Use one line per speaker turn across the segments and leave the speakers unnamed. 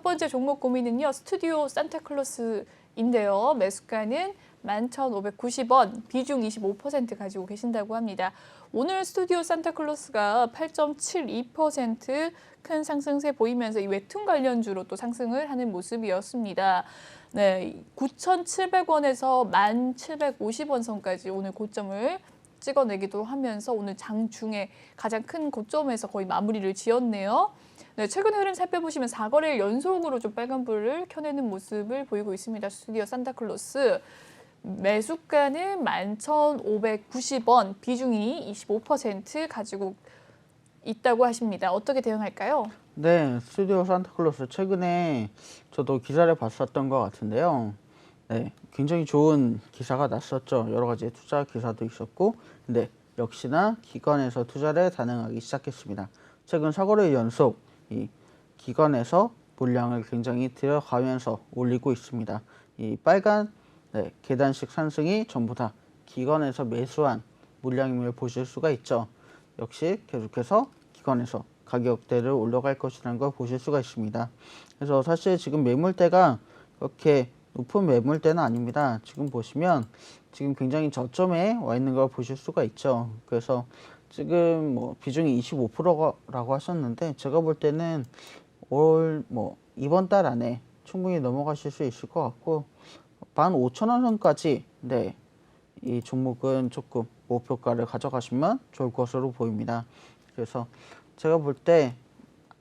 첫 번째 종목 고민은요. 스튜디오 산타클로스인데요. 매수가는 11,590원, 비중 25% 가지고 계신다고 합니다. 오늘 스튜디오 산타클로스가 8.72%큰 상승세 보이면서 이 웹툰 관련주로 또 상승을 하는 모습이었습니다. 네, 9,700원에서 1,750원 선까지 오늘 고점을 찍어내기도 하면서 오늘 장중에 가장 큰 고점에서 거의 마무리를 지었네요. 네, 최근 흐름 살펴보시면 4거래일 연속으로 좀 빨간불을 켜내는 모습을 보이고 있습니다. 스튜디오 산타클로스 매수가는 11,590원, 비중이 25% 가지고 있다고 하십니다. 어떻게 대응할까요?
네, 스튜디오 산타클로스 최근에 저도 기사를 봤었던 것 같은데요. 네, 굉장히 좋은 기사가 났었죠. 여러 가지 투자 기사도 있었고, 근데 역시나 기관에서 투자를 단행하기 시작했습니다. 최근 사거래 연속 이 기관에서 물량을 굉장히 들여가면서 올리고 있습니다. 이 빨간 네, 계단식 상승이 전부 다 기관에서 매수한 물량임을 보실 수가 있죠. 역시 계속해서 기관에서 가격대를 올려갈 것이라는 걸 보실 수가 있습니다. 그래서 사실 지금 매물대가 그렇게 높은 매물대는 아닙니다. 지금 보시면 지금 굉장히 저점에 와 있는 걸 보실 수가 있죠. 그래서 지금 뭐 비중이 25%라고 하셨는데 제가 볼 때는 올 뭐 이번 달 안에 충분히 넘어가실 수 있을 것 같고 15,000원 선까지 네. 이 종목은 조금 목표가를 가져가시면 좋을 것으로 보입니다. 그래서 제가 볼 때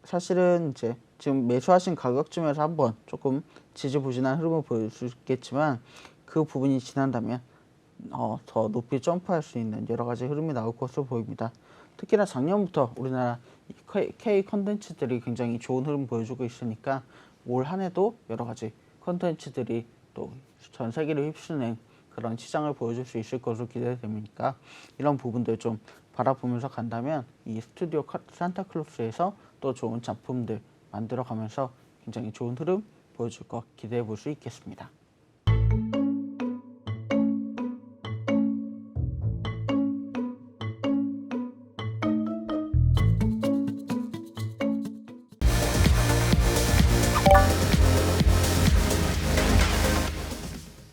사실은 이제 지금 매수하신 가격쯤에서 한번 조금 지지부진한 흐름을 보일 수 있겠지만 그 부분이 지난다면 어, 더 높이 점프할 수 있는 여러 가지 흐름이 나올 것으로 보입니다. 특히나 작년부터 우리나라 이 K- 컨텐츠들이 굉장히 좋은 흐름 보여주고 있으니까 올 한 해도 여러 가지 컨텐츠들이 또 전 세계를 휩쓰는 그런 시장을 보여줄 수 있을 것으로 기대됩니까? 이런 부분들 좀 바라보면서 간다면 이 스튜디오 카- 산타클로스에서 또 좋은 작품들 만들어가면서 굉장히 좋은 흐름 보여줄 것 기대해 볼 수 있겠습니다.